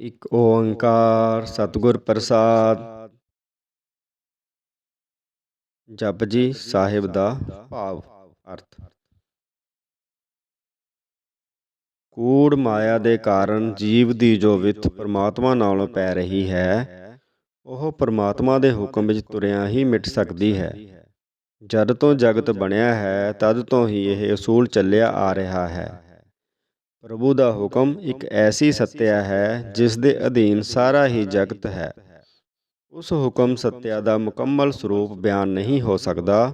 ਇੱਕ ਓੰਕਾਰ ਸਤਿਗੁਰ ਪ੍ਰਸਾਦ। ਜਪਜੀ ਸਾਹਿਬ ਦਾ ਭਾਵ, ਅਰਥ। ਕੂੜ ਮਾਇਆ ਦੇ ਕਾਰਨ ਜੀਵ ਦੀ ਜੋ ਵਿਥ ਪਰਮਾਤਮਾ ਨਾਲੋਂ ਪੈ ਰਹੀ ਹੈ, ਉਹ ਪਰਮਾਤਮਾ ਦੇ ਹੁਕਮ ਵਿੱਚ ਤੁਰਿਆਂ ਹੀ ਮਿਟ ਸਕਦੀ ਹੈ। ਜਦ ਤੋਂ ਜਗਤ ਬਣਿਆ ਹੈ, ਤਦ ਤੋਂ ਹੀ ਇਹ ਅਸੂਲ ਚੱਲਿਆ ਆ ਰਿਹਾ ਹੈ। ਪ੍ਰਭੂ ਦਾ ਹੁਕਮ ਇੱਕ ਐਸੀ ਸੱਤਿਆ ਹੈ ਜਿਸ ਦੇ ਅਧੀਨ ਸਾਰਾ ਹੀ ਜਗਤ ਹੈ। ਉਸ ਹੁਕਮ ਸੱਤਿਆ ਦਾ ਮੁਕੰਮਲ ਸਰੂਪ ਬਿਆਨ ਨਹੀਂ ਹੋ ਸਕਦਾ,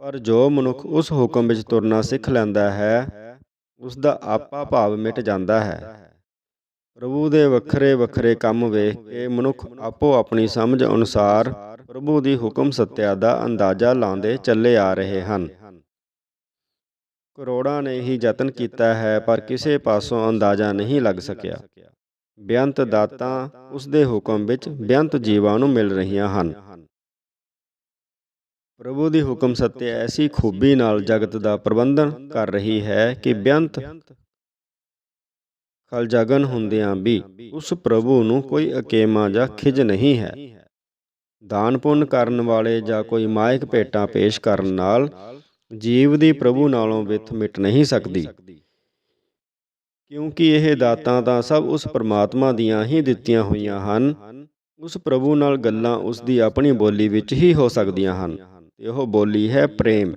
ਪਰ ਜੋ ਮਨੁੱਖ ਉਸ ਹੁਕਮ ਵਿੱਚ ਤੁਰਨਾ ਸਿੱਖ ਲੈਂਦਾ ਹੈ, ਉਸ ਦਾ ਆਪਾ ਭਾਵ ਮਿਟ ਜਾਂਦਾ ਹੈ। ਪ੍ਰਭੂ ਦੇ ਵੱਖਰੇ ਵੱਖਰੇ ਕੰਮ ਵੇਖ ਕੇ ਮਨੁੱਖ ਆਪੋ ਆਪਣੀ ਸਮਝ ਅਨੁਸਾਰ ਪ੍ਰਭੂ ਦੀ ਹੁਕਮ ਸੱਤਿਆ ਦਾ ਅੰਦਾਜ਼ਾ ਲਾਉਂਦੇ ਚੱਲੇ ਆ ਰਹੇ ਹਨ। ਕਰੋੜਾਂ ਨੇ ਹੀ ਯਤਨ ਕੀਤਾ ਹੈ, ਪਰ ਕਿਸੇ ਪਾਸੋਂ ਅੰਦਾਜ਼ਾ ਨਹੀਂ ਲੱਗ ਸਕਿਆ। ਬੇਅੰਤ ਦਾਤਾਂ ਉਸ ਦੇ ਹੁਕਮ ਵਿੱਚ ਬੇਅੰਤ ਜੀਵਾਂ ਨੂੰ ਮਿਲ ਰਹੀਆਂ ਹਨ। ਪ੍ਰਭੂ ਦੀ ਹੁਕਮ ਸੱਤਿਆ ਐਸੀ ਖੂਬੀ ਨਾਲ ਜਗਤ ਦਾ ਪ੍ਰਬੰਧਨ ਕਰ ਰਹੀ ਹੈ ਕਿ ਬੇਅੰਤ ਖਲਜਗਨ ਹੁੰਦਿਆਂ ਵੀ ਉਸ ਪ੍ਰਭੂ ਨੂੰ ਕੋਈ ਅਕੇਮਾ ਜਾਂ ਖਿਜ ਨਹੀਂ ਹੈ। ਦਾਨ ਪੁੰਨ ਕਰਨ ਵਾਲੇ ਜਾਂ ਕੋਈ ਮਾਇਕ ਭੇਟਾਂ ਪੇਸ਼ ਕਰਨ ਨਾਲ ਜੀਵ ਦੀ ਪ੍ਰਭੂ ਨਾਲੋਂ ਵਿਥ ਮਿਟ ਨਹੀਂ ਸਕਦੀ। ਕਿਉਂਕਿ ਇਹ ਦਾਤਾਂ ਤਾਂ ਸਭ ਉਸ ਪ੍ਰਮਾਤਮਾ ਦੀਆਂ ਹੀ ਦਿੱਤੀਆਂ ਹੋਈਆਂ ਹਨ। ਉਸ ਪ੍ਰਭੂ ਨਾਲ ਗੱਲਾਂ ਉਸ ਦੀ ਆਪਣੀ ਬੋਲੀ ਵਿੱਚ ਹੀ ਹੋ ਸਕਦੀਆਂ ਹਨ ਤੇ ਉਹ ਬੋਲੀ ਹੈ ਪ੍ਰੇਮ।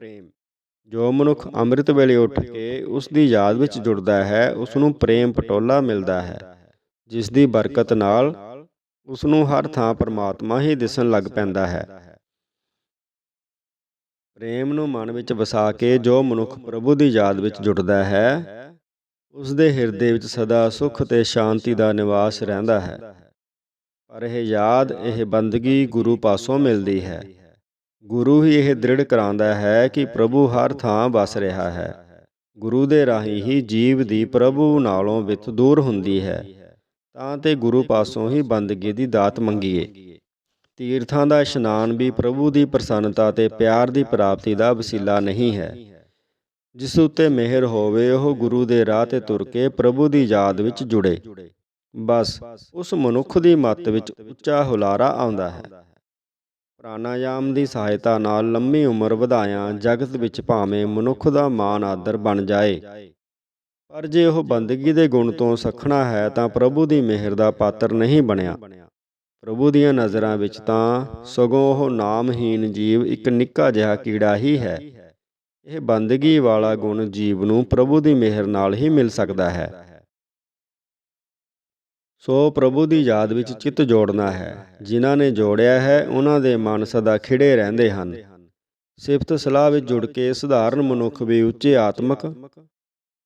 ਜੋ ਮਨੁੱਖ ਅੰਮ੍ਰਿਤ ਵੇਲੇ ਉੱਠ ਕੇ ਉਸ ਦੀ ਯਾਦ ਵਿੱਚ ਜੁੜਦਾ ਹੈ, ਉਸ ਨੂੰ ਪ੍ਰੇਮ ਪਟੋਲਾ ਮਿਲਦਾ ਹੈ। ਜਿਸ ਦੀ ਬਰਕਤ ਨਾਲ ਉਸ ਨੂੰ ਹਰ ਥਾਂ ਪਰਮਾਤਮਾ ਹੀ ਦਿਸਣ ਲੱਗ ਪੈਂਦਾ ਹੈ। ਪ੍ਰੇਮ ਨੂੰ ਮਨ ਵਿੱਚ ਵਸਾ ਕੇ ਜੋ ਮਨੁੱਖ ਪ੍ਰਭੂ ਦੀ ਯਾਦ ਵਿੱਚ ਜੁੜਦਾ ਹੈ, ਉਸ ਦੇ ਹਿਰਦੇ ਵਿੱਚ ਸਦਾ ਸੁਖ ਤੇ ਸ਼ਾਂਤੀ ਦਾ ਨਿਵਾਸ ਰਹਿੰਦਾ ਹੈ। ਪਰ ਇਹ ਯਾਦ, ਇਹ ਬੰਦਗੀ ਗੁਰੂ ਪਾਸੋਂ ਮਿਲਦੀ ਹੈ। ਗੁਰੂ ਹੀ ਇਹ ਦ੍ਰਿੜ ਕਰਾਉਂਦਾ ਹੈ ਕਿ ਪ੍ਰਭੂ ਹਰ ਥਾਂ ਵਸ ਰਿਹਾ ਹੈ। ਗੁਰੂ ਦੇ ਰਾਹੀਂ ਹੀ ਜੀਵ ਦੀ ਪ੍ਰਭੂ ਨਾਲੋਂ ਵਿਥ ਦੂਰ ਹੁੰਦੀ ਹੈ। ਤਾਂ ਤੇ ਗੁਰੂ ਪਾਸੋਂ ਹੀ ਬੰਦਗੀ ਦੀ ਦਾਤ ਮੰਗੀਏ। ਤੀਰਥਾਂ ਦਾ ਇਸ਼ਨਾਨ ਵੀ ਪ੍ਰਭੂ ਦੀ ਪ੍ਰਸੰਨਤਾ ਤੇ ਪਿਆਰ ਦੀ ਪ੍ਰਾਪਤੀ ਦਾ ਵਸੀਲਾ ਨਹੀਂ ਹੈ। ਜਿਸ ਉੱਤੇ ਮਿਹਰ ਹੋਵੇ, ਉਹ ਗੁਰੂ ਦੇ ਰਾਹ ਤੇ ਤੁਰ ਕੇ ਪ੍ਰਭੂ ਦੀ ਯਾਦ ਵਿੱਚ ਜੁੜੇ। ਬਸ, ਉਸ ਮਨੁੱਖ ਦੀ ਮੱਤ ਵਿੱਚ ਉੱਚਾ ਹੁਲਾਰਾ ਆਉਂਦਾ ਹੈ। ਪ੍ਰਾਣਾਯਾਮ ਦੀ ਸਹਾਇਤਾ ਨਾਲ ਲੰਮੀ ਉਮਰ ਵਧਾਇਆ ਜਗਤ ਵਿੱਚ ਭਾਵੇਂ ਮਨੁੱਖ ਦਾ ਮਾਨ ਆਦਰ ਬਣ ਜਾਏ, ਪਰ ਜੇ ਉਹ ਬੰਦਗੀ ਦੇ ਗੁਣ ਤੋਂ ਸਖਣਾ ਹੈ, ਤਾਂ ਪ੍ਰਭੂ ਦੀ ਮਿਹਰ ਦਾ ਪਾਤਰ ਨਹੀਂ ਬਣਿਆ। ਪ੍ਰਭੂ ਦੀਆਂ ਨਜ਼ਰਾਂ ਵਿੱਚ ਤਾਂ ਸਗੋਂ ਉਹ ਨਾਮਹੀਨ ਜੀਵ ਇੱਕ ਨਿੱਕਾ ਜਿਹਾ ਕੀੜਾ ਹੀ ਹੈ। ਇਹ ਬੰਦਗੀ ਵਾਲਾ ਗੁਣ ਜੀਵ ਨੂੰ ਪ੍ਰਭੂ ਦੀ ਮਿਹਰ ਨਾਲ ਹੀ ਮਿਲ ਸਕਦਾ ਹੈ। ਸੋ ਪ੍ਰਭੂ ਦੀ ਯਾਦ ਵਿੱਚ ਚਿੱਤ ਜੋੜਨਾ ਹੈ। ਜਿਨ੍ਹਾਂ ਨੇ ਜੋੜਿਆ ਹੈ, ਉਹਨਾਂ ਦੇ ਮਨ ਸਦਾ ਖਿੜੇ ਰਹਿੰਦੇ ਹਨ। ਸਿਫਤ ਸਲਾਹ ਵਿੱਚ ਜੁੜ ਕੇ ਸਧਾਰਨ ਮਨੁੱਖ ਵੀ ਉੱਚੇ ਆਤਮਕ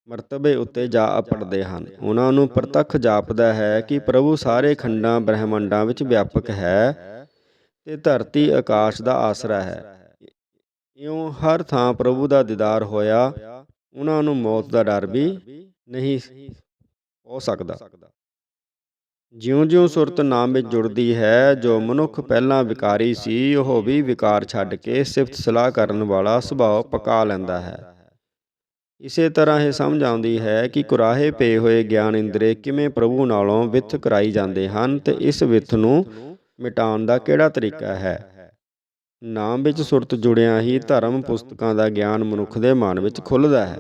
ਮਰਤਬੇ ਉੱਤੇ ਜਾ ਅਪੜਦੇ ਹਨ। ਉਹਨਾਂ ਨੂੰ ਪ੍ਰਤੱਖ ਜਾਪਦਾ ਹੈ ਕਿ ਪ੍ਰਭੂ ਸਾਰੇ ਖੰਡਾਂ ਬ੍ਰਹਿਮੰਡਾਂ ਵਿੱਚ ਵਿਆਪਕ ਹੈ ਤੇ ਧਰਤੀ ਆਕਾਸ਼ ਦਾ ਆਸਰਾ ਹੈ। ਇਉਂ ਹਰ ਥਾਂ ਪ੍ਰਭੂ ਦਾ ਦੀਦਾਰ ਹੋਇਆ, ਉਹਨਾਂ ਨੂੰ ਮੌਤ ਦਾ ਡਰ ਵੀ ਨਹੀਂ ਹੋ ਸਕਦਾ। ਜਿਉਂ-ਜਿਉਂ ਸੁਰਤ ਨਾਮ ਵਿੱਚ ਜੁੜਦੀ ਹੈ, ਜੋ ਮਨੁੱਖ ਪਹਿਲਾਂ ਵਿਕਾਰੀ ਸੀ, ਉਹ ਵੀ ਵਿਕਾਰ ਛੱਡ ਕੇ ਸਿਫਤ ਸਲਾਹ ਕਰਨ ਵਾਲਾ ਸੁਭਾਅ ਪਕਾ ਲੈਂਦਾ ਹੈ। ਇਸੇ ਤਰ੍ਹਾਂ ਇਹ ਸਮਝ ਆਉਂਦੀ ਹੈ ਕਿ ਕੁਰਾਹੇ ਪਏ ਹੋਏ ਗਿਆਨ ਇੰਦਰੇ ਕਿਵੇਂ ਪ੍ਰਭੂ ਨਾਲੋਂ ਵਿਥ ਕਰਾਈ ਜਾਂਦੇ ਹਨ ਤੇ ਇਸ ਵਿਥ ਨੂੰ ਮਿਟਾਉਣ ਦਾ ਕਿਹੜਾ ਤਰੀਕਾ ਹੈ? ਨਾਮ ਵਿੱਚ ਸੁਰਤ ਜੁੜਿਆ ਹੀ ਧਰਮ ਪੁਸਤਕਾਂ ਦਾ ਗਿਆਨ ਮਨੁੱਖ ਦੇ ਮਨ ਵਿੱਚ ਖੁੱਲਦਾ ਹੈ।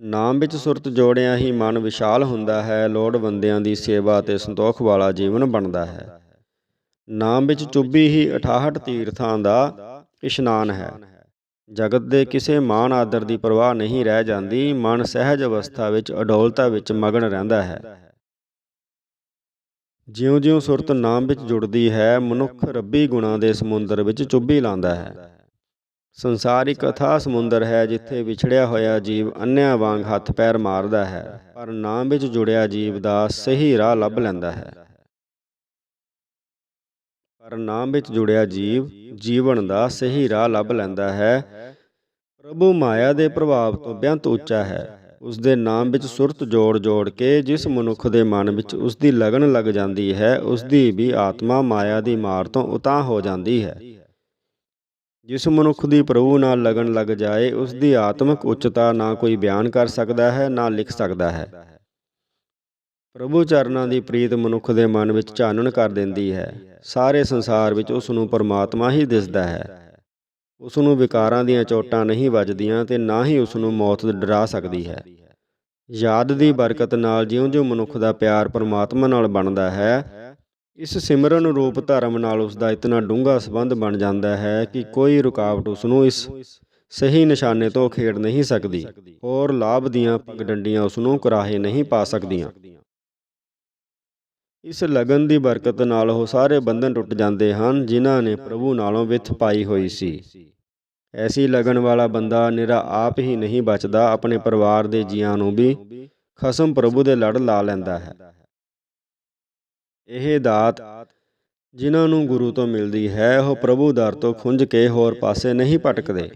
ਨਾਮ ਵਿੱਚ ਸੁਰਤ ਜੋੜਿਆ ਹੀ ਮਨ ਵਿਸ਼ਾਲ ਹੁੰਦਾ ਹੈ, ਲੋੜਵੰਦਿਆਂ ਦੀ ਸੇਵਾ ਤੇ ਸੰਤੋਖ ਵਾਲਾ ਜੀਵਨ ਬਣਦਾ ਹੈ। ਨਾਮ ਵਿੱਚ ਚੁੱਭੀ ਹੀ 68 ਤੀਰਥਾਂ ਦਾ ਇਸ਼ਨਾਨ ਹੈ। ਜਗਤ ਦੇ ਕਿਸੇ ਮਾਨ ਆਦਰ ਦੀ ਪਰਵਾਹ ਨਹੀਂ ਰਹਿ ਜਾਂਦੀ, ਮਨ ਸਹਿਜ ਅਵਸਥਾ ਵਿੱਚ, ਅਡੋਲਤਾ ਵਿੱਚ ਮਗਨ ਰਹਿੰਦਾ ਹੈ। ਜਿਉਂ-ਜਿਉਂ ਸੁਰਤ ਨਾਮ ਵਿੱਚ ਜੁੜਦੀ ਹੈ, ਮਨੁੱਖ ਰੱਬੀ ਗੁਣਾਂ ਦੇ ਸਮੁੰਦਰ ਵਿੱਚ ਚੁੱਭੀ ਲਾਂਦਾ ਹੈ। ਸੰਸਾਰ ਇੱਕ ਅਥਾਹ ਸਮੁੰਦਰ ਹੈ, ਜਿੱਥੇ ਵਿਛੜਿਆ ਹੋਇਆ ਜੀਵ ਅੰਨਿਆਂ ਵਾਂਗ ਹੱਥ ਪੈਰ ਮਾਰਦਾ ਹੈ, ਪਰ ਨਾਮ ਵਿੱਚ ਜੁੜਿਆ ਜੀਵ ਦਾ ਸਹੀ ਰਾਹ ਲੱਭ ਲੈਂਦਾ ਹੈ। ਪਰ ਨਾਮ ਵਿੱਚ ਜੁੜਿਆ ਜੀਵ, ਜੀਵਨ ਦਾ ਸਹੀ ਰਾਹ ਲੱਭ ਲੈਂਦਾ ਹੈ ਪ੍ਰਭੂ ਮਾਇਆ ਦੇ ਪ੍ਰਭਾਵ ਤੋਂ ਬੇਅੰਤ ਉੱਚਾ ਹੈ। ਉਸ ਦੇ ਨਾਮ ਵਿੱਚ ਸੁਰਤ ਜੋੜ-ਜੋੜ ਕੇ ਜਿਸ ਮਨੁੱਖ ਦੇ ਮਨ ਵਿੱਚ ਉਸ ਦੀ ਲਗਨ ਲੱਗ ਜਾਂਦੀ ਹੈ ਉਸ ਦੀ ਵੀ ਆਤਮਾ ਮਾਇਆ ਦੀ ਮਾਰ ਤੋਂ ਉਤਾਂ ਹੋ ਜਾਂਦੀ ਹੈ। ਜਿਸ ਮਨੁੱਖ ਦੀ ਪ੍ਰਭੂ ਨਾਲ ਲਗਨ ਲੱਗ ਜਾਏ ਉਸ ਦੀ ਆਤਮਿਕ ਉੱਚਤਾ ਨਾ ਕੋਈ ਬਿਆਨ ਕਰ ਸਕਦਾ ਹੈ, ਨਾ ਲਿਖ ਸਕਦਾ ਹੈ। ਪ੍ਰਭੂ ਚਰਨਾਂ ਦੀ ਪ੍ਰੀਤ ਮਨੁੱਖ ਦੇ ਮਨ ਵਿੱਚ ਚਾਨਣ ਕਰ ਦਿੰਦੀ ਹੈ। ਸਾਰੇ ਸੰਸਾਰ ਵਿੱਚ ਉਸ ਨੂੰ ਪਰਮਾਤਮਾ ਹੀ ਦਿਸਦਾ ਹੈ। ਉਸ ਨੂੰ ਵਿਕਾਰਾਂ ਦੀਆਂ ਚੋਟਾਂ ਨਹੀਂ ਵੱਜਦੀਆਂ ਤੇ ਨਾ ਹੀ ਉਸ ਨੂੰ ਮੌਤ ਡਰਾ ਸਕਦੀ ਹੈ। ਯਾਦ ਦੀ ਬਰਕਤ ਨਾਲ ਜਿਉਂ-ਜਿਉਂ ਮਨੁੱਖ ਦਾ ਪਿਆਰ ਪਰਮਾਤਮਾ ਨਾਲ ਬਣਦਾ ਹੈ, ਇਸ ਸਿਮਰਨ ਰੂਪ ਧਰਮ ਨਾਲ ਉਸ ਦਾ ਇਤਨਾ ਡੂੰਘਾ ਸੰਬੰਧ ਬਣ ਜਾਂਦਾ ਹੈ ਕਿ ਕੋਈ ਰੁਕਾਵਟ ਉਸ ਨੂੰ ਇਸ ਸਹੀ ਨਿਸ਼ਾਨੇ ਤੋਂ ਖੇਡ ਨਹੀਂ ਸਕਦੀ। ਹੋਰ ਲਾਭ ਦੀਆਂ ਪਗਡੰਡੀਆਂ ਉਸ ਨੂੰ ਕੁਰਾਹੇ ਨਹੀਂ ਪਾ ਸਕਦੀਆਂ। ਇਸ ਲਗਨ ਦੀ ਬਰਕਤ ਨਾਲ ਉਹ ਸਾਰੇ ਬੰਧਨ ਟੁੱਟ ਜਾਂਦੇ ਹਨ, ਜਿਨ੍ਹਾਂ ਨੇ ਪ੍ਰਭੂ ਨਾਲੋਂ ਵਿਥ ਪਾਈ ਹੋਈ ਸੀ। ਐਸੀ ਲਗਨ ਵਾਲਾ ਬੰਦਾ ਨਿਰਾ ਆਪ ਹੀ ਨਹੀਂ ਬਚਦਾ, ਆਪਣੇ ਪਰਿਵਾਰ ਦੇ ਜੀਆਂ ਨੂੰ ਵੀ ਖਸਮ ਪ੍ਰਭੂ ਦੇ ਲੜ ਲਾ ਲੈਂਦਾ ਹੈ। ਇਹ ਦਾਤ ਜਿਨ੍ਹਾਂ ਨੂੰ ਗੁਰੂ ਤੋਂ ਮਿਲਦੀ ਹੈ, ਉਹ ਪ੍ਰਭੂ ਦਰ ਤੋਂ ਖੁੰਝ ਕੇ ਹੋਰ ਪਾਸੇ ਨਹੀਂ ਭਟਕਦੇ।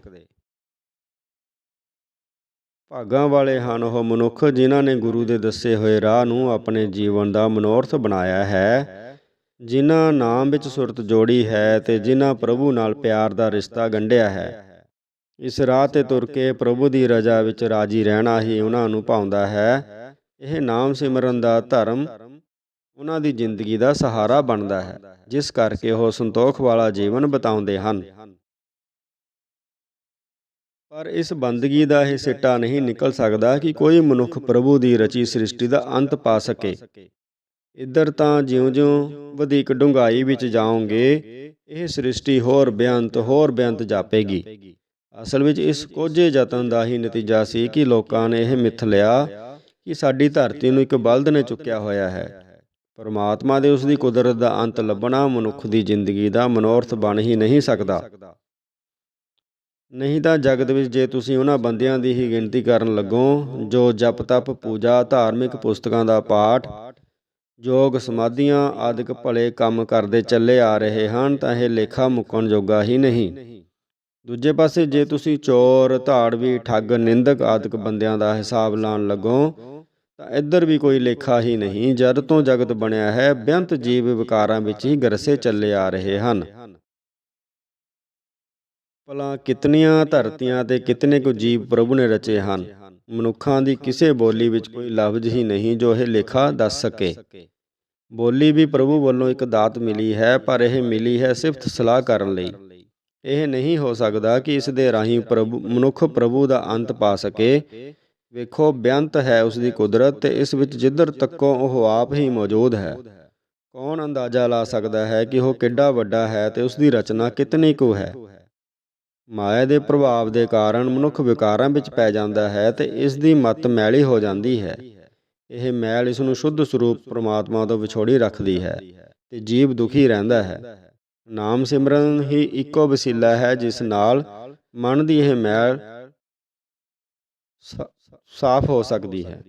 ਭਾਗਾਂ ਵਾਲੇ ਹਨ ਉਹ ਮਨੁੱਖ ਜਿਨ੍ਹਾਂ ਨੇ ਗੁਰੂ ਦੇ ਦੱਸੇ ਹੋਏ ਰਾਹ ਨੂੰ ਆਪਣੇ ਜੀਵਨ ਦਾ ਮਨੋਰਥ ਬਣਾਇਆ ਹੈ। ਜਿਨ੍ਹਾਂ ਨਾਮ ਵਿੱਚ ਸੁਰਤ ਜੋੜੀ ਹੈ ਤੇ ਜਿਨ੍ਹਾਂ ਪ੍ਰਭੂ ਨਾਲ ਪਿਆਰ ਦਾ ਰਿਸ਼ਤਾ ਗੰਢਿਆ ਹੈ। ਇਸ ਰਾਹ ਤੇ ਤੁਰ ਕੇ ਪ੍ਰਭੂ ਦੀ ਰਜ਼ਾ ਵਿੱਚ ਰਾਜੀ ਰਹਿਣਾ ਹੀ ਉਹਨਾਂ ਨੂੰ ਭਾਉਂਦਾ ਹੈ। ਇਹ ਨਾਮ ਸਿਮਰਨ ਦਾ ਧਰਮ ਉਹਨਾਂ ਦੀ ਜ਼ਿੰਦਗੀ ਦਾ ਸਹਾਰਾ ਬਣਦਾ ਹੈ, ਜਿਸ ਕਰਕੇ ਉਹ ਸੰਤੋਖ ਵਾਲਾ ਜੀਵਨ ਬਿਤਾਉਂਦੇ ਹਨ। ਪਰ ਇਸ ਬੰਦਗੀ ਦਾ ਇਹ ਸਿੱਟਾ ਨਹੀਂ ਨਿਕਲ ਸਕਦਾ ਕਿ ਕੋਈ ਮਨੁੱਖ ਪ੍ਰਭੂ ਦੀ ਰਚੀ ਸ੍ਰਿਸ਼ਟੀ ਦਾ ਅੰਤ ਪਾ ਸਕੇ। ਇੱਧਰ ਤਾਂ ਜਿਉਂ-ਜਿਉਂ ਵਧੇਕ ਡੂੰਘਾਈ ਵਿੱਚ ਜਾਓਗੇ, ਇਹ ਸ੍ਰਿਸ਼ਟੀ ਹੋਰ ਬੇਅੰਤ ਹੋਰ ਬੇਅੰਤ ਜਾਪੇਗੀ। ਅਸਲ ਵਿੱਚ ਇਸ ਕੋਝੇ ਯਤਨ ਦਾ ਹੀ ਨਤੀਜਾ ਸੀ ਕਿ ਲੋਕਾਂ ਨੇ ਇਹ ਮਿੱਥ ਲਿਆ ਕਿ ਸਾਡੀ ਧਰਤੀ ਨੂੰ ਇੱਕ ਬਲਦ ਨੇ ਚੁੱਕਿਆ ਹੋਇਆ ਹੈ। ਪਰਮਾਤਮਾ ਦੇ ਉਸ ਦੀ ਕੁਦਰਤ ਦਾ ਅੰਤ ਲੱਭਣਾ ਮਨੁੱਖ ਦੀ ਜ਼ਿੰਦਗੀ ਦਾ ਮਨੋਰਥ ਬਣ ਹੀ ਨਹੀਂ ਸਕਦਾ। ਨਹੀਂ ਤਾਂ ਜਗਤ ਵਿੱਚ ਜੇ ਤੁਸੀਂ ਉਹਨਾਂ ਬੰਦਿਆਂ ਦੀ ਹੀ ਗਿਣਤੀ ਕਰਨ ਲੱਗੋ, ਜੋ ਜਪ, ਤਪ, ਪੂਜਾ, ਧਾਰਮਿਕ ਪੁਸਤਕਾਂ ਦਾ ਪਾਠ ਯੋਗ ਸਮਾਧੀਆਂ ਆਦਿਕ ਭਲੇ ਕੰਮ ਕਰਦੇ ਚੱਲੇ ਆ ਰਹੇ ਹਨ, ਤਾਂ ਇਹ ਲੇਖਾ ਮੁੱਕਣ ਜੋਗਾ ਹੀ ਨਹੀਂ। ਦੂਜੇ ਪਾਸੇ ਜੇ ਤੁਸੀਂ ਚੋਰ, ਧਾੜਵੀ, ਠੱਗ, ਨਿੰਦਕ ਆਦਿਕ ਬੰਦਿਆਂ ਦਾ ਹਿਸਾਬ ਲਾਉਣ ਲੱਗੋ, ਤਾਂ ਇੱਧਰ ਵੀ ਕੋਈ ਲੇਖਾ ਹੀ ਨਹੀਂ, ਜਦ ਤੋਂ ਜਗਤ ਬਣਿਆ ਹੈ ਬੇਅੰਤ ਜੀਵ ਵਿਕਾਰਾਂ ਵਿੱਚ ਹੀ ਗਰਸੇ ਚੱਲੇ ਆ ਰਹੇ ਹਨ। ਭਲਾ ਕਿਤਨੀਆਂ ਧਰਤੀਆਂ ਤੇ ਕਿਤਨੇ ਕੁ ਜੀਵ ਪ੍ਰਭੂ ਨੇ ਰਚੇ ਹਨ? ਮਨੁੱਖਾਂ ਦੀ ਕਿਸੇ ਬੋਲੀ ਵਿੱਚ ਕੋਈ ਲਫ਼ਜ਼ ਹੀ ਨਹੀਂ ਜੋ ਇਹ ਲੇਖਾ ਦੱਸ ਸਕੇ। ਬੋਲੀ ਵੀ ਪ੍ਰਭੂ ਵੱਲੋਂ ਇੱਕ ਦਾਤ ਮਿਲੀ ਹੈ, ਪਰ ਇਹ ਮਿਲੀ ਹੈ ਸਿਫਤ ਸਲਾਹ ਕਰਨ ਲਈ। ਇਹ ਨਹੀਂ ਹੋ ਸਕਦਾ ਕਿ ਇਸ ਦੇ ਰਾਹੀਂ ਪ੍ਰਭੂ, ਮਨੁੱਖ ਪ੍ਰਭੂ ਦਾ ਅੰਤ ਪਾ ਸਕੇ। ਵੇਖੋ ਬੇਅੰਤ ਹੈ ਉਸ ਦੀ ਕੁਦਰਤ ਤੇ ਇਸ ਵਿੱਚ ਜਿੱਧਰ ਤੱਕੋਂ ਉਹ ਆਪ ਹੀ ਮੌਜੂਦ ਹੈ। ਕੌਣ ਅੰਦਾਜ਼ਾ ਲਾ ਸਕਦਾ ਹੈ ਕਿ ਉਹ ਕਿੱਡਾ ਵੱਡਾ ਹੈ ਤੇ ਉਸ ਦੀ ਰਚਨਾ ਕਿਤਨੀ ਕੁ ਹੈ? ਮਾਇਆ ਦੇ ਪ੍ਰਭਾਵ ਦੇ ਕਾਰਨ ਮਨੁੱਖ ਵਿਕਾਰਾਂ ਵਿੱਚ ਪੈ ਜਾਂਦਾ ਹੈ ਤੇ ਇਸ ਦੀ ਮਤ ਮੈਲੀ ਹੋ ਜਾਂਦੀ ਹੈ। ਇਹ ਮੈਲ ਇਸ ਨੂੰ ਸ਼ੁੱਧ ਸਰੂਪ ਪ੍ਰਮਾਤਮਾ ਤੋਂ ਵਿਛੋੜੀ ਰੱਖਦੀ ਹੈ ਤੇ ਜੀਵ ਦੁਖੀ ਰਹਿੰਦਾ ਹੈ। ਨਾਮ ਸਿਮਰਨ ਹੀ ਇੱਕੋ ਵਸੀਲਾ ਹੈ ਜਿਸ ਨਾਲ ਮਨ ਦੀ ਇਹ ਮੈਲ ਸਾਫ਼ ਹੋ ਸਕਦੀ ਹੈ।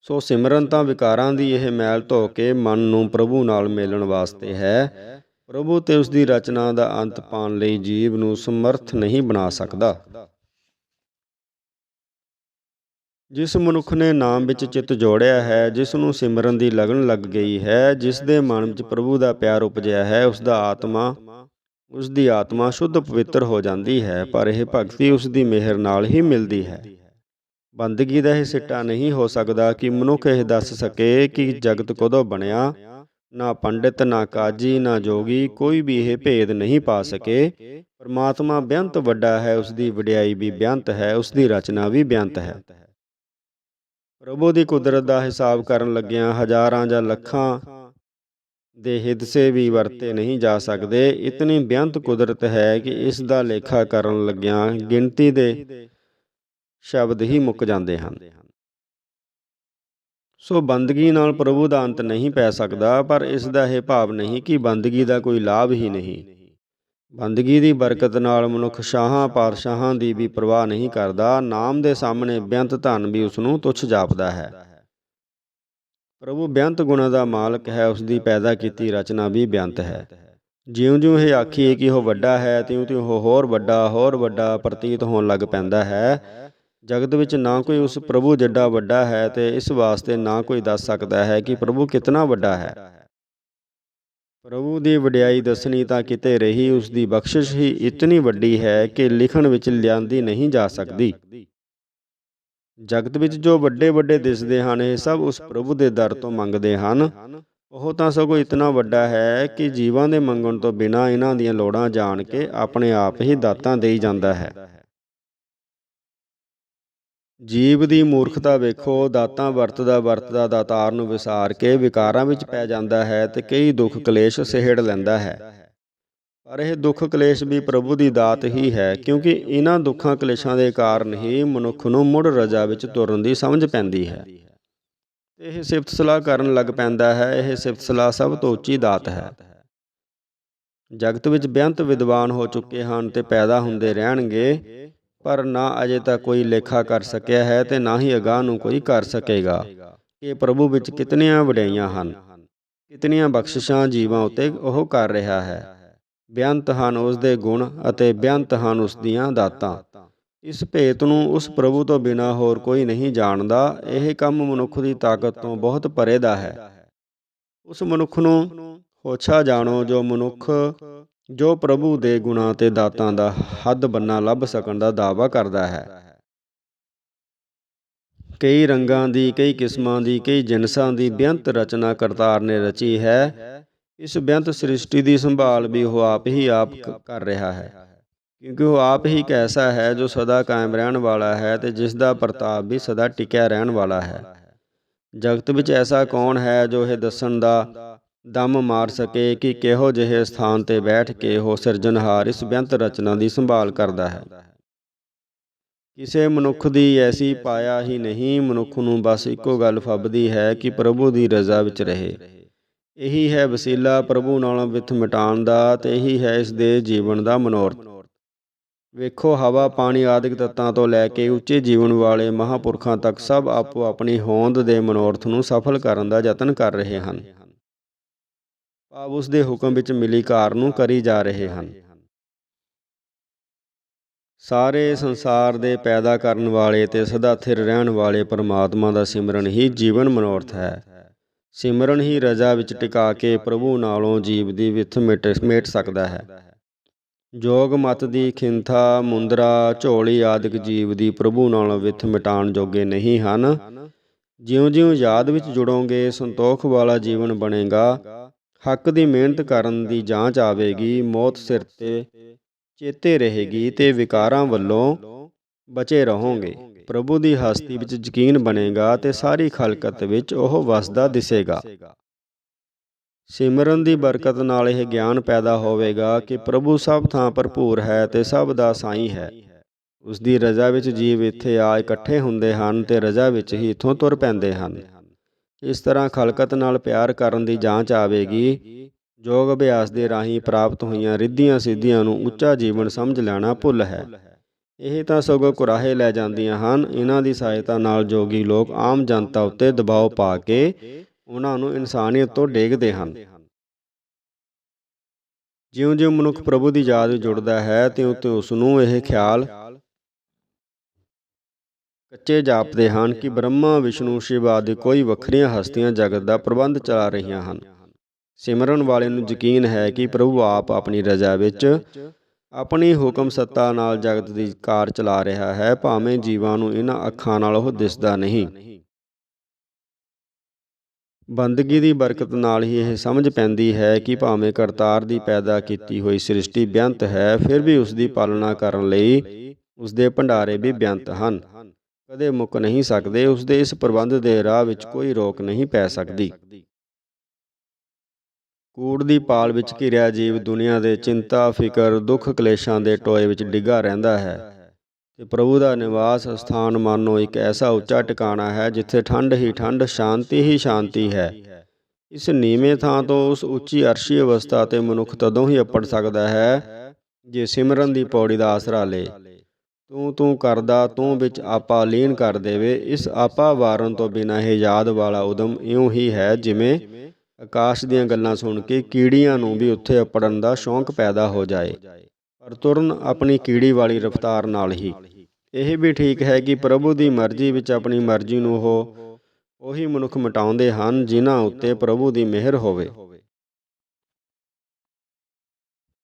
ਸੋ ਸਿਮਰਨ ਤਾਂ ਵਿਕਾਰਾਂ ਦੀ ਇਹ ਮੈਲ ਧੋ ਕੇ ਮਨ ਨੂੰ ਪ੍ਰਭੂ ਨਾਲ ਮੇਲਣ ਵਾਸਤੇ ਹੈ ਪ੍ਰਭੂ ਤੇ ਉਸ ਦੀ ਰਚਨਾ ਦਾ ਅੰਤ ਪਾਉਣ ਲਈ ਜੀਵ ਨੂੰ ਸਮਰਥ ਨਹੀਂ ਬਣਾ ਸਕਦਾ। ਜਿਸ ਮਨੁੱਖ ਨੇ ਨਾਮ ਵਿੱਚ ਚਿੱਤ ਜੋੜਿਆ ਹੈ, ਜਿਸ ਨੂੰ ਸਿਮਰਨ ਦੀ ਲਗਨ ਲੱਗ ਗਈ ਹੈ, ਜਿਸ ਦੇ ਮਨ ਵਿੱਚ ਪ੍ਰਭੂ ਦਾ ਪਿਆਰ ਉਪਜਿਆ ਹੈ ਉਸ ਦਾ ਆਤਮਾ ਉਸ ਦੀ ਆਤਮਾ ਸ਼ੁੱਧ ਪਵਿੱਤਰ ਹੋ ਜਾਂਦੀ ਹੈ, ਪਰ ਇਹ ਭਗਤੀ ਉਸ ਦੀ ਮਿਹਰ ਨਾਲ ਹੀ ਮਿਲਦੀ ਹੈ। ਬੰਦਗੀ ਦਾ ਇਹ ਸਿੱਟਾ ਨਹੀਂ ਹੋ ਸਕਦਾ ਕਿ ਮਨੁੱਖ ਇਹ ਦੱਸ ਸਕੇ ਕਿ ਜਗਤ ਕਦੋਂ ਬਣਿਆ ਨਾ ਪੰਡਿਤ, ਨਾ ਕਾਜੀ, ਨਾ ਜੋਗੀ, ਕੋਈ ਵੀ ਇਹ ਭੇਦ ਨਹੀਂ ਪਾ ਸਕੇ। ਪਰਮਾਤਮਾ ਬੇਅੰਤ ਵੱਡਾ ਹੈ ਉਸ ਦੀ ਵਡਿਆਈ ਵੀ ਬੇਅੰਤ ਹੈ ਉਸ ਦੀ ਰਚਨਾ ਵੀ ਬੇਅੰਤ ਹੈ। ਪ੍ਰਭੂ ਦੀ ਕੁਦਰਤ ਦਾ ਹਿਸਾਬ ਕਰਨ ਲੱਗਿਆਂ ਹਜ਼ਾਰਾਂ ਜਾਂ ਲੱਖਾਂ ਦੇ ਹਿੱਸੇ ਵੀ ਵਰਤੇ ਨਹੀਂ ਜਾ ਸਕਦੇ। ਇਤਨੀ ਬੇਅੰਤ ਕੁਦਰਤ ਹੈ ਕਿ ਇਸ ਦਾ ਲੇਖਾ ਕਰਨ ਲੱਗਿਆਂ ਗਿਣਤੀ ਦੇ ਸ਼ਬਦ ਹੀ ਮੁੱਕ ਜਾਂਦੇ ਹਨ। ਸੋ ਬੰਦਗੀ ਨਾਲ ਪ੍ਰਭੂ ਦਾ ਅੰਤ ਨਹੀਂ ਪੈ ਸਕਦਾ, ਪਰ ਇਸ ਦਾ ਇਹ ਭਾਵ ਨਹੀਂ ਕਿ ਬੰਦਗੀ ਦਾ ਕੋਈ ਲਾਭ ਹੀ ਨਹੀਂ। ਬੰਦਗੀ ਦੀ ਬਰਕਤ ਨਾਲ ਮਨੁੱਖ ਸ਼ਾਹਾਂ, ਪਾਤਸ਼ਾਹਾਂ ਦੀ ਵੀ ਪਰਵਾਹ ਨਹੀਂ ਕਰਦਾ, ਨਾਮ ਦੇ ਸਾਹਮਣੇ ਬੇਅੰਤ ਧਨ ਵੀ ਉਸ ਨੂੰ ਤੁੱਛ ਜਾਪਦਾ ਹੈ। ਪ੍ਰਭੂ ਬੇਅੰਤ ਗੁਣਾ ਦਾ ਮਾਲਕ ਹੈ ਉਸ ਦੀ ਪੈਦਾ ਕੀਤੀ ਰਚਨਾ ਵੀ ਬੇਅੰਤ ਹੈ। ਜਿਉਂ-ਜਿਉਂ ਇਹ ਆਖੀਏ ਕਿ ਉਹ ਵੱਡਾ ਹੈ, ਤਿਉਂ-ਤਿਉਂ ਉਹ ਹੋਰ ਵੱਡਾ ਹੋਰ ਵੱਡਾ ਪ੍ਰਤੀਤ ਹੋਣ ਲੱਗ ਪੈਂਦਾ ਹੈ ਜਗਤ ਵਿੱਚ ਨਾ ਕੋਈ ਉਸ ਪ੍ਰਭੂ ਜਿੱਡਾ ਵੱਡਾ ਹੈ ਤੇ ਇਸ ਵਾਸਤੇ ਨਾ ਕੋਈ ਦੱਸ ਸਕਦਾ ਹੈ ਕਿ ਪ੍ਰਭੂ ਕਿਤਨਾ ਵੱਡਾ ਹੈ। ਪ੍ਰਭੂ ਦੀ ਵਡਿਆਈ ਦੱਸਣੀ ਤਾਂ ਕਿਤੇ ਰਹੀ, ਉਸ ਦੀ ਬਖਸ਼ਿਸ਼ ਹੀ ਇਤਨੀ ਵੱਡੀ ਹੈ ਕਿ ਲਿਖਣ ਵਿੱਚ ਲਿਆਂਦੀ ਨਹੀਂ ਜਾ ਸਕਦੀ। ਜਗਤ ਵਿੱਚ ਜੋ ਵੱਡੇ ਵੱਡੇ ਦਿਸਦੇ ਹਨ, ਇਹ ਸਭ ਉਸ ਪ੍ਰਭੂ ਦੇ ਦਰ ਤੋਂ ਮੰਗਦੇ ਹਨ। ਉਹ ਤਾਂ ਸਗੋਂ ਇਤਨਾ ਵੱਡਾ ਹੈ ਕਿ ਜੀਵਾਂ ਦੇ ਮੰਗਣ ਤੋਂ ਬਿਨਾਂ ਇਹਨਾਂ ਦੀਆਂ ਲੋੜਾਂ ਜਾਣ ਕੇ ਆਪਣੇ ਆਪ ਹੀ ਦਾਤਾਂ ਦੇਈ ਜਾਂਦਾ ਹੈ। ਜੀਵ ਦੀ ਮੂਰਖਤਾ ਵੇਖੋ, ਦਾਤਾਂ ਵਰਤਦਾ ਵਰਤਦਾ ਦਾਤਾਰ ਨੂੰ ਵਿਸਾਰ ਕੇ ਵਿਕਾਰਾਂ ਵਿੱਚ ਪੈ ਜਾਂਦਾ ਹੈ ਤੇ ਕਈ ਦੁੱਖ ਕਲੇਸ਼ ਸਹਿੜ ਲੈਂਦਾ ਹੈ। ਪਰ ਇਹ ਦੁੱਖ ਕਲੇਸ਼ ਵੀ ਪ੍ਰਭੂ ਦੀ ਦਾਤ ਹੀ ਹੈ, ਕਿਉਂਕਿ ਇਹਨਾਂ ਦੁੱਖਾਂ ਕਲੇਸ਼ਾਂ ਦੇ ਕਾਰਨ ਹੀ ਮਨੁੱਖ ਨੂੰ ਮੁੜ ਰਜਾ ਵਿੱਚ ਤੁਰਨ ਦੀ ਸਮਝ ਪੈਂਦੀ ਹੈ। ਤੇ ਇਹ ਸਿਫਤ ਸਲਾਹ ਕਰਨ ਲੱਗ ਪੈਂਦਾ ਹੈ, ਇਹ ਸਿਫਤ ਸਲਾਹ ਸਭ ਤੋਂ ਉੱਚੀ ਦਾਤ ਹੈ। ਜਗਤ ਵਿੱਚ ਬੇਅੰਤ ਵਿਦਵਾਨ ਹੋ ਚੁੱਕੇ ਹਨ ਤੇ ਪੈਦਾ ਹੁੰਦੇ ਰਹਿਣਗੇ। ਪਰ ਨਾ ਅਜੇ ਤੱਕ ਕੋਈ ਲੇਖਾ ਕਰ ਸਕਿਆ ਹੈ ਤੇ ਨਾ ਹੀ ਅਗਾਹ ਨੂੰ ਕੋਈ ਕਰ ਸਕੇਗਾ। ਕਿ ਪ੍ਰਭੂ ਵਿੱਚ ਕਿਤਨੀਆਂ ਵਡਿਆਈਆਂ ਹਨ, ਕਿਤਨੀਆਂ ਬਖਸ਼ਿਸ਼ਾਂ ਜੀਵਾਂ ਉੱਤੇ ਉਹ ਕਰ ਰਿਹਾ ਹੈ। ਬੇਅੰਤ ਹਨ ਉਸ ਦੇ ਗੁਣ ਅਤੇ ਬੇਅੰਤ ਹਨ ਉਸ ਦੀਆਂ ਦਾਤਾਂ। ਇਸ ਭੇਤ ਨੂੰ ਉਸ ਪ੍ਰਭੂ ਤੋਂ ਬਿਨਾ ਹੋਰ ਕੋਈ ਨਹੀਂ ਜਾਣਦਾ। ਇਹ ਕੰਮ ਮਨੁੱਖ ਦੀ ਤਾਕਤ ਤੋਂ ਬਹੁਤ ਪਰੇ ਦਾ ਹੈ। ਉਸ ਮਨੁੱਖ ਨੂੰ ਹੋਛਾ ਜਾਣੋ ਜੋ ਮਨੁੱਖ ਜੋ ਪ੍ਰਭੂ ਦੇ ਗੁਣਾਂ ਤੇ ਦਾਤਾਂ ਦਾ ਹੱਦ ਬੰਨਾ ਲੱਭ ਸਕਣ ਦਾ ਦਾਅਵਾ ਕਰਦਾ ਹੈ। ਕਈ ਰੰਗਾਂ ਦੀ, ਕਈ ਕਿਸਮਾਂ ਦੀ, ਕਈ ਜਿਨਸਾਂ ਦੀ ਬੇਅੰਤ ਰਚਨਾ ਕਰਤਾਰ ਨੇ ਰਚੀ ਹੈ। ਇਸ ਬੇਅੰਤ ਸ੍ਰਿਸ਼ਟੀ ਦੀ ਸੰਭਾਲ ਵੀ ਉਹ ਆਪ ਹੀ ਆਪ ਕਰ ਰਿਹਾ ਹੈ। ਕਿਉਂਕਿ ਉਹ ਆਪ ਹੀ ਇੱਕ ਐਸਾ ਹੈ ਜੋ ਸਦਾ ਕਾਇਮ ਰਹਿਣ ਵਾਲਾ ਹੈ ਤੇ ਜਿਸ ਦਾ ਪ੍ਰਤਾਪ ਵੀ ਸਦਾ ਟਿਕਿਆ ਰਹਿਣ ਵਾਲਾ ਹੈ। ਜਗਤ ਵਿੱਚ ਐਸਾ ਕੌਣ ਹੈ ਜੋ ਇਹ ਦੱਸਣ ਦਾ ਦਮ ਮਾਰ ਸਕੇ ਕਿ ਕਿਹੋ ਜਿਹੇ ਸਥਾਨ ਤੇ ਬੈਠ ਕੇ ਉਹ ਸਿਰਜਣਹਾਰ ਇਸ ਬੇਅੰਤ ਰਚਨਾ ਦੀ ਸੰਭਾਲ ਕਰਦਾ ਹੈ। ਕਿਸੇ ਮਨੁੱਖ ਦੀ ਐਸੀ ਪਾਇਆ ਹੀ ਨਹੀਂ, ਮਨੁੱਖ ਨੂੰ ਬਸ ਇੱਕੋ ਗੱਲ ਫੱਬਦੀ ਹੈ ਕਿ ਪ੍ਰਭੂ ਦੀ ਰਜ਼ਾ ਵਿੱਚ ਰਹੇ। ਇਹੀ ਹੈ ਵਸੀਲਾ ਪ੍ਰਭੂ ਨਾਲ ਵਿਥ ਮਿਟਾਉਣ ਦਾ ਤੇ ਇਹੀ ਹੈ ਇਸ ਦੇ ਜੀਵਨ ਦਾ ਮਨੋਰਥ। ਵੇਖੋ ਹਵਾ ਪਾਣੀ ਆਦਿਕ ਤੱਤਾਂ ਤੋਂ ਲੈ ਕੇ ਉੱਚੇ ਜੀਵਨ ਵਾਲੇ ਮਹਾਪੁਰਖਾਂ ਤੱਕ ਸਭ ਆਪੋ ਆਪਣੀ ਹੋਂਦ ਦੇ ਮਨੋਰਥ ਨੂੰ ਸਫਲ ਕਰਨ ਦਾ ਯਤਨ ਕਰ ਰਹੇ ਹਨ। ਭਾਵ ਉਸ ਦੇ ਹੁਕਮ ਵਿੱਚ ਮਿਲੀ ਕਾਰ ਨੂੰ ਕਰੀ ਜਾ ਰਹੇ ਹਨ। ਸਾਰੇ ਸੰਸਾਰ ਦੇ ਪੈਦਾ ਕਰਨ ਵਾਲੇ ਤੇ ਸਦਾ ਸਥਿਰ ਰਹਿਣ ਵਾਲੇ ਪਰਮਾਤਮਾ ਦਾ ਸਿਮਰਨ ਹੀ ਜੀਵਨ ਮਨੋਰਥ ਹੈ। ਸਿਮਰਨ ਹੀ ਰਜ਼ਾ ਵਿੱਚ ਟਿਕਾ ਕੇ ਪ੍ਰਭੂ ਨਾਲੋਂ ਜੀਵ ਦੀ ਵਿਥ ਮਿਟ, ਮੇਟ ਸਕਦਾ ਹੈ। ਜੋਗ ਮਤ ਦੀ ਖਿੰਥਾ, ਮੁੰਦਰਾ, ਝੋਲੀ ਆਦਿਕ ਜੀਵ ਦੀ ਪ੍ਰਭੂ ਨਾਲ ਵਿਥ ਮਿਟਾਣ ਜੋਗੇ ਨਹੀਂ ਹਨ। ਜਿਉਂ-ਜਿਉਂ ਯਾਦ ਵਿੱਚ ਜੁੜੋਗੇ, ਸੰਤੋਖ ਵਾਲਾ ਜੀਵਨ ਬਣੇਗਾ। ਹੱਕ ਦੀ ਮਿਹਨਤ ਕਰਨ ਦੀ ਜਾਂਚ ਆਵੇਗੀ, ਮੌਤ ਸਿਰ ਤੇ ਚੇਤੇ ਰਹੇਗੀ ਤੇ ਵਿਕਾਰਾਂ ਵੱਲੋਂ ਬਚੇ ਰਹੋਗੇ। ਪ੍ਰਭੂ ਦੀ ਹਸਤੀ ਵਿੱਚ ਯਕੀਨ ਬਣੇਗਾ ਤੇ ਸਾਰੀ ਖਲਕਤ ਵਿੱਚ ਉਹ ਵਸਦਾ ਦਿਸੇਗਾ। ਸਿਮਰਨ ਦੀ ਬਰਕਤ ਨਾਲ ਇਹ ਗਿਆਨ ਪੈਦਾ ਹੋਵੇਗਾ ਕਿ ਪ੍ਰਭੂ ਸਭ ਥਾਂ ਭਰਪੂਰ ਹੈ ਤੇ ਸਭ ਦਾ ਸਾਈਂ ਹੈ। ਉਸ ਦੀ ਰਜ਼ਾ ਵਿੱਚ ਜੀਵ ਇੱਥੇ ਆ ਇਕੱਠੇ ਹੁੰਦੇ ਹਨ ਤੇ ਰਜ਼ਾ ਵਿੱਚ ਹੀ ਇਥੋਂ ਤੁਰ ਪੈਂਦੇ ਹਨ। ਇਸ ਤਰ੍ਹਾਂ ਖਲਕਤ ਨਾਲ ਪਿਆਰ ਕਰਨ ਦੀ ਜਾਂਚ ਆਵੇਗੀ। ਯੋਗ ਅਭਿਆਸ ਦੇ ਰਾਹੀਂ ਪ੍ਰਾਪਤ ਹੋਈਆਂ ਰਿੱਧੀਆਂ ਸਿੱਧੀਆਂ ਨੂੰ ਉੱਚਾ ਜੀਵਨ ਸਮਝ ਲੈਣਾ ਭੁੱਲ ਹੈ। ਇਹ ਤਾਂ ਸਗੋਂ ਕੁਰਾਹੇ ਲੈ ਜਾਂਦੀਆਂ ਹਨ। ਇਹਨਾਂ ਦੀ ਸਹਾਇਤਾ ਨਾਲ ਜੋਗੀ ਲੋਕ ਆਮ ਜਨਤਾ ਉੱਤੇ ਦਬਾਅ ਪਾ ਕੇ ਉਹਨਾਂ ਨੂੰ ਇਨਸਾਨੀਅਤ ਤੋਂ ਡੇਗਦੇ ਹਨ। ਜਿਉਂ-ਜਿਉਂ ਮਨੁੱਖ ਪ੍ਰਭੂ ਦੀ ਯਾਦ ਵਿੱਚ ਜੁੜਦਾ ਹੈ, ਤਿਉਂ-ਤਿਉਂ ਉਸ ਨੂੰ ਇਹ ਖਿਆਲ ਕੱਚੇ ਜਾਪਦੇ ਹਨ ਕਿ ਬ੍ਰਹਮਾ, ਵਿਸ਼ਨੂੰ, ਸ਼ਿਵ ਆਦਿ ਕੋਈ ਵੱਖਰੀਆਂ ਹਸਤੀਆਂ ਜਗਤ ਦਾ ਪ੍ਰਬੰਧ ਚਲਾ ਰਹੀਆਂ ਹਨ। ਸਿਮਰਨ ਵਾਲੇ ਨੂੰ ਯਕੀਨ ਹੈ ਕਿ ਪ੍ਰਭੂ ਆਪ ਆਪਣੀ ਰਜ਼ਾ ਵਿੱਚ ਆਪਣੀ ਹੁਕਮ ਸੱਤਾ ਨਾਲ ਜਗਤ ਦੀ ਕਾਰ ਚਲਾ ਰਿਹਾ ਹੈ, ਭਾਵੇਂ ਜੀਵਾਂ ਨੂੰ ਇਹਨਾਂ ਅੱਖਾਂ ਨਾਲ ਉਹ ਦਿਸਦਾ ਨਹੀਂ। ਬੰਦਗੀ ਦੀ ਬਰਕਤ ਨਾਲ ਹੀ ਇਹ ਸਮਝ ਪੈਂਦੀ ਹੈ ਕਿ ਭਾਵੇਂ ਕਰਤਾਰ ਦੀ ਪੈਦਾ ਕੀਤੀ ਹੋਈ ਸ੍ਰਿਸ਼ਟੀ ਬੇਅੰਤ ਹੈ, ਫਿਰ ਵੀ ਉਸ ਦੀ ਪਾਲਣਾ ਕਰਨ ਲਈ ਉਸ ਦੇ ਭੰਡਾਰੇ ਵੀ ਬੇਅੰਤ ਹਨ। ਕਦੇ ਮੁੱਕ ਨਹੀਂ ਸਕਦੇ, ਉਸ ਦੇ ਇਸ ਪ੍ਰਬੰਧ ਦੇ ਰਾਹ ਵਿੱਚ ਕੋਈ ਰੋਕ ਨਹੀਂ ਪੈ ਸਕਦੀ। ਕੂੜ ਦੀ ਪਾਲ ਵਿੱਚ ਘਿਰਿਆ ਜੀਵ ਦੁਨੀਆ ਦੇ ਚਿੰਤਾ, ਫਿਕਰ, ਦੁੱਖ, ਕਲੇਸ਼ਾਂ ਦੇ ਟੋਏ ਵਿੱਚ ਡਿੱਗਾ ਰਹਿੰਦਾ ਹੈ ਤੇ ਪ੍ਰਭੂ ਦਾ ਨਿਵਾਸ ਸਥਾਨ ਮਾਨੋ ਇੱਕ ਐਸਾ ਉੱਚਾ ਟਿਕਾਣਾ ਹੈ ਜਿੱਥੇ ਠੰਡ ਹੀ ਠੰਡ, ਸ਼ਾਂਤੀ ਹੀ ਸ਼ਾਂਤੀ ਹੈ। ਇਸ ਨੀਵੇਂ ਥਾਂ ਤੋਂ ਉਸ ਉੱਚੀ ਅਰਸ਼ੀ ਅਵਸਥਾ ਤੇ ਮਨੁੱਖ ਤਦੋਂ ਹੀ ਅੱਪੜ ਸਕਦਾ ਹੈ ਜੇ ਸਿਮਰਨ ਦੀ ਪੌੜੀ ਦਾ ਆਸਰਾ ਲੇ। ਤੂੰ ਤੂੰ ਕਰਦਾ, ਤੂੰ ਵਿੱਚ ਆਪਾ ਲੀਨ ਕਰ ਦੇਵੇ, ਇਸ ਆਪਾ ਵਾਰਨ ਤੋਂ ਬਿਨਾਂ ਇਹ ਯਾਦ ਵਾਲਾ ਉਦਮ ਇਉਂ ਹੀ ਹੈ ਜਿਵੇਂ ਆਕਾਸ਼ ਦੀਆਂ ਗੱਲਾਂ ਸੁਣ ਕੇ ਕੀੜੀਆਂ ਨੂੰ ਵੀ ਉੱਥੇ ਅਪੜਨ ਦਾ ਸ਼ੌਂਕ ਪੈਦਾ ਹੋ ਜਾਏ। ਪਰ ਤੁਰਨ ਆਪਣੀ ਕੀੜੀ ਵਾਲੀ ਰਫ਼ਤਾਰ ਨਾਲ ਹੀ। ਇਹ ਵੀ ਠੀਕ ਹੈ ਕਿ ਪ੍ਰਭੂ ਦੀ ਮਰਜ਼ੀ ਵਿੱਚ ਆਪਣੀ ਮਰਜ਼ੀ ਨੂੰ ਉਹ, ਉਹੀ ਮਨੁੱਖ ਮਿਟਾਉਂਦੇ ਹਨ ਜਿਨ੍ਹਾਂ ਉੱਤੇ ਪ੍ਰਭੂ ਦੀ ਮਿਹਰ ਹੋਵੇ।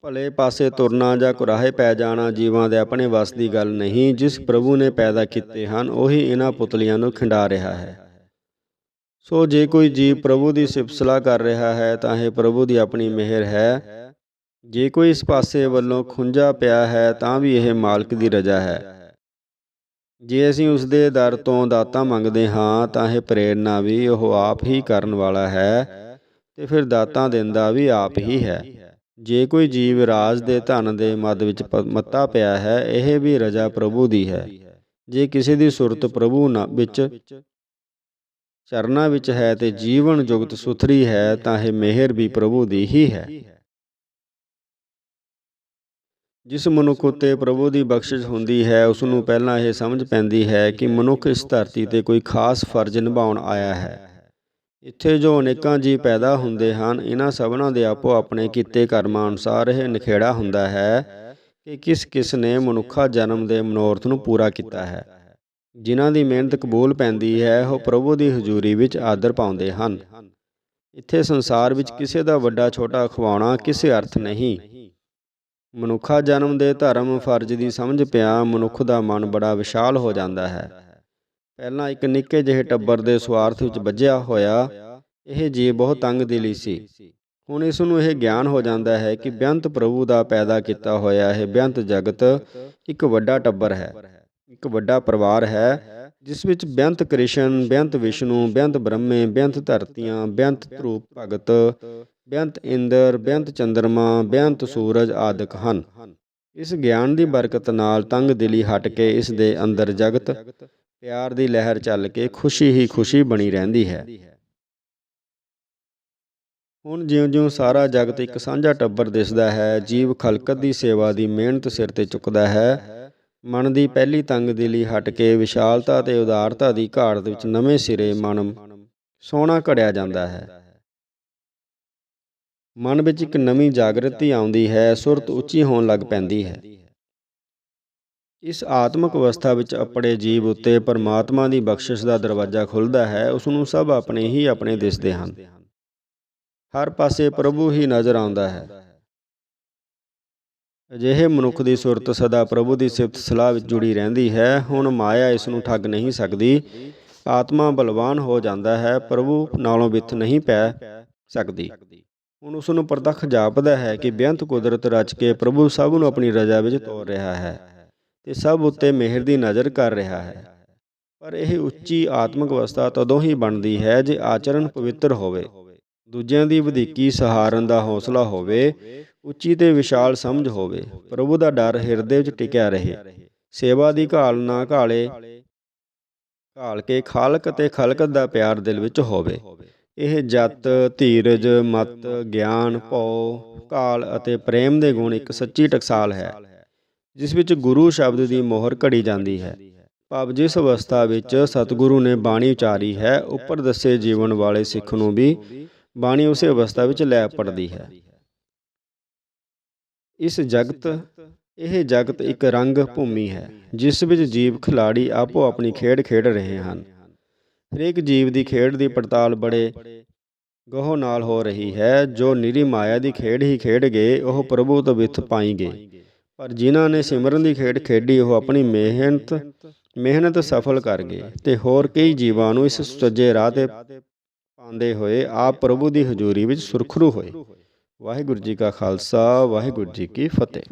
ਭਲੇ ਪਾਸੇ ਤੁਰਨਾ ਜਾਂ ਕੁਰਾਹੇ ਪੈ ਜਾਣਾ ਜੀਵਾਂ ਦੇ ਆਪਣੇ ਵੱਸ ਦੀ ਗੱਲ ਨਹੀਂ, ਜਿਸ ਪ੍ਰਭੂ ਨੇ ਪੈਦਾ ਕੀਤੇ ਹਨ, ਉਹੀ ਇਹਨਾਂ ਪੁਤਲੀਆਂ ਨੂੰ ਖਿੰਡਾ ਰਿਹਾ ਹੈ। ਸੋ ਜੇ ਕੋਈ ਜੀਵ ਪ੍ਰਭੂ ਦੀ ਸਿਫਤਸਲਾ ਕਰ ਰਿਹਾ ਹੈ, ਤਾਂ ਇਹ ਪ੍ਰਭੂ ਦੀ ਆਪਣੀ ਮਿਹਰ ਹੈ। ਜੇ ਕੋਈ ਇਸ ਪਾਸੇ ਵੱਲੋਂ ਖੁੰਝਾ ਪਿਆ ਹੈ, ਤਾਂ ਵੀ ਇਹ ਮਾਲਕ ਦੀ ਰਜ਼ਾ ਹੈ। ਜੇ ਅਸੀਂ ਉਸ ਦੇ ਦਰ ਤੋਂ ਦਾਤਾ ਮੰਗਦੇ ਹਾਂ, ਤਾਂ ਇਹ ਪ੍ਰੇਰਨਾ ਵੀ ਉਹ ਆਪ ਹੀ ਕਰਨ ਵਾਲਾ ਹੈ ਤੇ ਫਿਰ ਦਾਤਾਂ ਦਿੰਦਾ ਵੀ ਆਪ ਹੀ ਹੈ। ਜੇ ਕੋਈ ਜੀਵ ਰਾਜ ਦੇ ਧਨ ਦੇ ਮਦ ਵਿੱਚ ਪ- ਮੱਤਾ ਪਿਆ ਹੈ, ਇਹ ਵੀ ਰਜ਼ਾ ਪ੍ਰਭੂ ਦੀ ਹੈ। ਜੇ ਕਿਸੇ ਦੀ ਸੁਰਤ ਪ੍ਰਭੂ ਨਾ ਵਿੱਚ ਚਰਨਾਂ ਵਿੱਚ ਹੈ ਤੇ ਜੀਵਨ ਜੁਗਤ ਸੁਥਰੀ ਹੈ, ਤਾਂ ਇਹ ਮਿਹਰ ਵੀ ਪ੍ਰਭੂ ਦੀ ਹੀ ਹੈ। ਜਿਸ ਮਨੁੱਖ ਉਤੇ ਪ੍ਰਭੂ ਦੀ ਬਖਸ਼ਿਸ਼ ਹੁੰਦੀ ਹੈ ਉਸ ਨੂੰ ਪਹਿਲਾਂ ਇਹ ਸਮਝ ਪੈਂਦੀ ਹੈ ਕਿ ਮਨੁੱਖ ਇਸ ਧਰਤੀ ਤੇ ਕੋਈ ਖਾਸ ਫਰਜ਼ ਨਿਭਾਉਣ ਆਇਆ ਹੈ। ਇੱਥੇ ਜੋ ਅਨੇਕਾਂ ਜੀ ਪੈਦਾ ਹੁੰਦੇ ਹਨ, ਇਹਨਾਂ ਸਭਨਾਂ ਦੇ ਆਪੋ ਆਪਣੇ ਕੀਤੇ ਕਰਮਾਂ ਅਨੁਸਾਰ ਇਹ ਨਿਖੇੜਾ ਹੁੰਦਾ ਹੈ ਕਿ ਕਿਸ ਕਿਸ ਨੇ ਮਨੁੱਖਾ ਜਨਮ ਦੇ ਮਨੋਰਥ ਨੂੰ ਪੂਰਾ ਕੀਤਾ ਹੈ। ਜਿਨ੍ਹਾਂ ਦੀ ਮਿਹਨਤ ਕਬੂਲ ਪੈਂਦੀ ਹੈ, ਉਹ ਪ੍ਰਭੂ ਦੀ ਹਜ਼ੂਰੀ ਵਿੱਚ ਆਦਰ ਪਾਉਂਦੇ ਹਨ। ਇੱਥੇ ਸੰਸਾਰ ਵਿੱਚ ਕਿਸੇ ਦਾ ਵੱਡਾ ਛੋਟਾ ਖਵਾਉਣਾ ਕਿਸੇ ਅਰਥ ਨਹੀਂ। ਮਨੁੱਖਾ ਜਨਮ ਦੇ ਧਰਮ ਫਰਜ਼ ਦੀ ਸਮਝ ਪਿਆ, ਮਨੁੱਖ ਦਾ ਮਨ ਬੜਾ ਵਿਸ਼ਾਲ ਹੋ ਜਾਂਦਾ ਹੈ। ਪਹਿਲਾਂ ਇੱਕ ਨਿੱਕੇ ਜਿਹੇ ਟੱਬਰ ਦੇ ਸਵਾਰਥ ਵਿੱਚ ਵੱਜਿਆ ਹੋਇਆ, ਇਹ ਜੀਵ ਬਹੁਤ ਤੰਗ ਦਿਲੀ ਸੀ। ਹੁਣ ਇਸ ਨੂੰ ਇਹ ਗਿਆਨ ਹੋ ਜਾਂਦਾ ਹੈ ਕਿ ਬੇਅੰਤ ਪ੍ਰਭੂ ਦਾ ਪੈਦਾ ਕੀਤਾ ਹੋਇਆ ਇਹ ਬੇਅੰਤ ਜਗਤ ਇੱਕ ਵੱਡਾ ਟੱਬਰ ਹੈ, ਇੱਕ ਵੱਡਾ ਪਰਿਵਾਰ ਹੈ, ਜਿਸ ਵਿੱਚ ਬੇਅੰਤ ਕ੍ਰਿਸ਼ਨ, ਬੇਅੰਤ ਵਿਸ਼ਨੂੰ, ਬੇਅੰਤ ਬ੍ਰਹਮੇ, ਬੇਅੰਤ ਧਰਤੀਆਂ, ਬੇਅੰਤ ਧਰੂਪ ਭਗਤ, ਬੇਅੰਤ ਇੰਦਰ, ਬੇਅੰਤ ਚੰਦਰਮਾ, ਬੇਅੰਤ ਸੂਰਜ ਆਦਿਕ ਹਨ। ਇਸ ਗਿਆਨ ਦੀ ਬਰਕਤ ਨਾਲ ਤੰਗ ਦਿਲੀ ਹਟ ਕੇ ਇਸ ਦੇ ਅੰਦਰ ਜਗਤ ਪਿਆਰ ਦੀ ਲਹਿਰ ਚੱਲ ਕੇ ਖੁਸ਼ੀ ਹੀ ਖੁਸ਼ੀ ਬਣੀ ਰਹਿੰਦੀ ਹੈ। ਹੁਣ ਜਿਉਂ-ਜਿਉਂ ਸਾਰਾ ਜਗਤ ਇੱਕ ਸਾਂਝਾ ਟੱਬਰ ਦਿਸਦਾ ਹੈ, ਜੀਵ ਖਲਕਤ ਦੀ ਸੇਵਾ ਦੀ ਮਿਹਨਤ ਸਿਰ ਤੇ ਚੁੱਕਦਾ ਹੈ। ਮਨ ਦੀ ਪਹਿਲੀ ਤੰਗ ਦਿਲੀ ਹਟ ਕੇ ਵਿਸ਼ਾਲਤਾ ਤੇ ਉਦਾਰਤਾ ਦੀ ਘਾਟ ਵਿੱਚ ਨਵੇਂ ਸਿਰੇ ਮਨ ਸੋਹਣਾ ਘੜਿਆ ਜਾਂਦਾ ਹੈ। ਮਨ ਵਿੱਚ ਇੱਕ ਨਵੀਂ ਜਾਗਰਤੀ ਆਉਂਦੀ ਹੈ, ਸੁਰਤ ਉੱਚੀ ਹੋਣ ਲੱਗ ਪੈਂਦੀ ਹੈ। ਇਸ ਆਤਮਿਕ ਅਵਸਥਾ ਵਿੱਚ ਆਪਣੇ ਜੀਵ ਉੱਤੇ ਪਰਮਾਤਮਾ ਦੀ ਬਖਸ਼ਿਸ਼ ਦਾ ਦਰਵਾਜ਼ਾ ਖੁੱਲਦਾ ਹੈ, ਉਸ ਨੂੰ ਸਭ ਆਪਣੇ ਹੀ ਆਪਣੇ ਦਿਸਦੇ ਹਨ। ਹਰ ਪਾਸੇ ਪ੍ਰਭੂ ਹੀ ਨਜ਼ਰ ਆਉਂਦਾ ਹੈ। ਅਜਿਹੇ ਮਨੁੱਖ ਦੀ ਸੁਰਤ ਸਦਾ ਪ੍ਰਭੂ ਦੀ ਸਿਫਤ ਸਲਾਹ ਵਿੱਚ ਜੁੜੀ ਰਹਿੰਦੀ ਹੈ। ਹੁਣ ਮਾਇਆ ਇਸ ਨੂੰ ਠੱਗ ਨਹੀਂ ਸਕਦੀ। ਆਤਮਾ ਬਲਵਾਨ ਹੋ ਜਾਂਦਾ ਹੈ, ਪ੍ਰਭੂ ਨਾਲੋਂ ਬਿੱਥ ਨਹੀਂ ਪੈ ਸਕਦੀ। ਹੁਣ ਉਸ ਨੂੰ ਪ੍ਰਤੱਖ ਜਾਪਦਾ ਹੈ ਕਿ ਬੇਅੰਤ ਕੁਦਰਤ ਰਚ ਕੇ ਪ੍ਰਭੂ ਸਭ ਨੂੰ ਆਪਣੀ ਰਜ਼ਾ ਵਿੱਚ ਤੋਰ ਰਿਹਾ ਹੈ। ਤੇ ਸਭ ਉੱਤੇ ਮਿਹਰ ਦੀ ਨਜ਼ਰ ਕਰ ਰਿਹਾ ਹੈ। ਪਰ ਇਹ ਉੱਚੀ ਆਤਮਿਕ ਅਵਸਥਾ ਤਦੋਂ ਹੀ ਬਣਦੀ ਹੈ ਜੇ ਆਚਰਣ ਪਵਿੱਤਰ ਹੋਵੇ। ਦੂਜਿਆਂ ਦੀ ਵਧੀਕੀ ਸਹਾਰਨ ਦਾ ਹੌਸਲਾ ਹੋਵੇ, ਉੱਚੀ ਤੇ ਵਿਸ਼ਾਲ ਸਮਝ ਹੋਵੇ, ਪ੍ਰਭੂ ਦਾ ਡਰ ਹਿਰਦੇ ਵਿੱਚ ਟਿਕਿਆ ਰਹੇ। ਸੇਵਾ ਦੀ ਘਾਲ ਨਾ ਘਾਲੇ, ਘਾਲ ਕੇ ਖਾਲਕ ਤੇ ਖਲਕਤ ਦਾ ਪਿਆਰ ਦਿਲ ਵਿੱਚ ਹੋਵੇ। ਇਹ ਜਤ, ਧੀਰਜ, ਮਤ, ਗਿਆਨ, ਭਉ, ਕਾਲ ਅਤੇ ਪ੍ਰੇਮ ਦੇ ਗੁਣ ਇੱਕ ਸੱਚੀ ਟਕਸਾਲ ਹੈ। ਜਿਸ ਵਿੱਚ ਗੁਰੂ ਸ਼ਬਦ ਦੀ ਮੋਹਰ ਘੜੀ ਜਾਂਦੀ ਹੈ। ਭਾਵ ਜਿਸ ਅਵਸਥਾ ਵਿੱਚ ਸਤਿਗੁਰੂ ਨੇ ਬਾਣੀ ਉਚਾਰੀ ਹੈ, ਉੱਪਰ ਦੱਸੇ ਜੀਵਨ ਵਾਲੇ ਸਿੱਖ ਨੂੰ ਵੀ ਬਾਣੀ ਉਸੇ ਅਵਸਥਾ ਵਿੱਚ ਲੈ ਪੜਦੀ ਹੈ। ਇਸ ਜਗਤ, ਇਹ ਜਗਤ ਇੱਕ ਰੰਗ ਭੂਮੀ ਹੈ, ਜਿਸ ਵਿੱਚ ਜੀਵ ਖਿਲਾੜੀ ਆਪੋ ਆਪਣੀ ਖੇਡ ਖੇਡ ਰਹੇ ਹਨ। ਹਰੇਕ ਜੀਵ ਦੀ ਖੇਡ ਦੀ ਪੜਤਾਲ ਬੜੇ ਗਹੁ ਨਾਲ ਹੋ ਰਹੀ ਹੈ, ਜੋ ਨਿਰੀ ਮਾਇਆ ਦੀ ਖੇਡ ਹੀ ਖੇਡ ਗਏ, ਉਹ ਪ੍ਰਭੂ ਤੋਂ ਵਿਥ ਪਾਈ ਗਏ। ਪਰ ਜਿਨ੍ਹਾਂ ਨੇ ਸਿਮਰਨ ਦੀ ਖੇਡ ਖੇਡੀ, ਉਹ ਆਪਣੀ ਮਿਹਨਤ ਮਿਹਨਤ ਸਫਲ ਕਰ ਗਏ ਤੇ ਹੋਰ ਕਈ ਜੀਵਾਂ ਨੂੰ ਇਸ ਸੁਚੱਜੇ ਰਾਹ ਤੇ ਪਾਉਂਦੇ ਹੋਏ ਆਪ ਪ੍ਰਭੂ ਦੀ ਹਜ਼ੂਰੀ ਵਿੱਚ ਸੁਰਖਰੂ ਹੋਏ। ਵਾਹਿਗੁਰੂ ਜੀ ਕਾ ਖਾਲਸਾ, ਵਾਹਿਗੁਰੂ ਜੀ ਕੀ ਫਤਿਹ।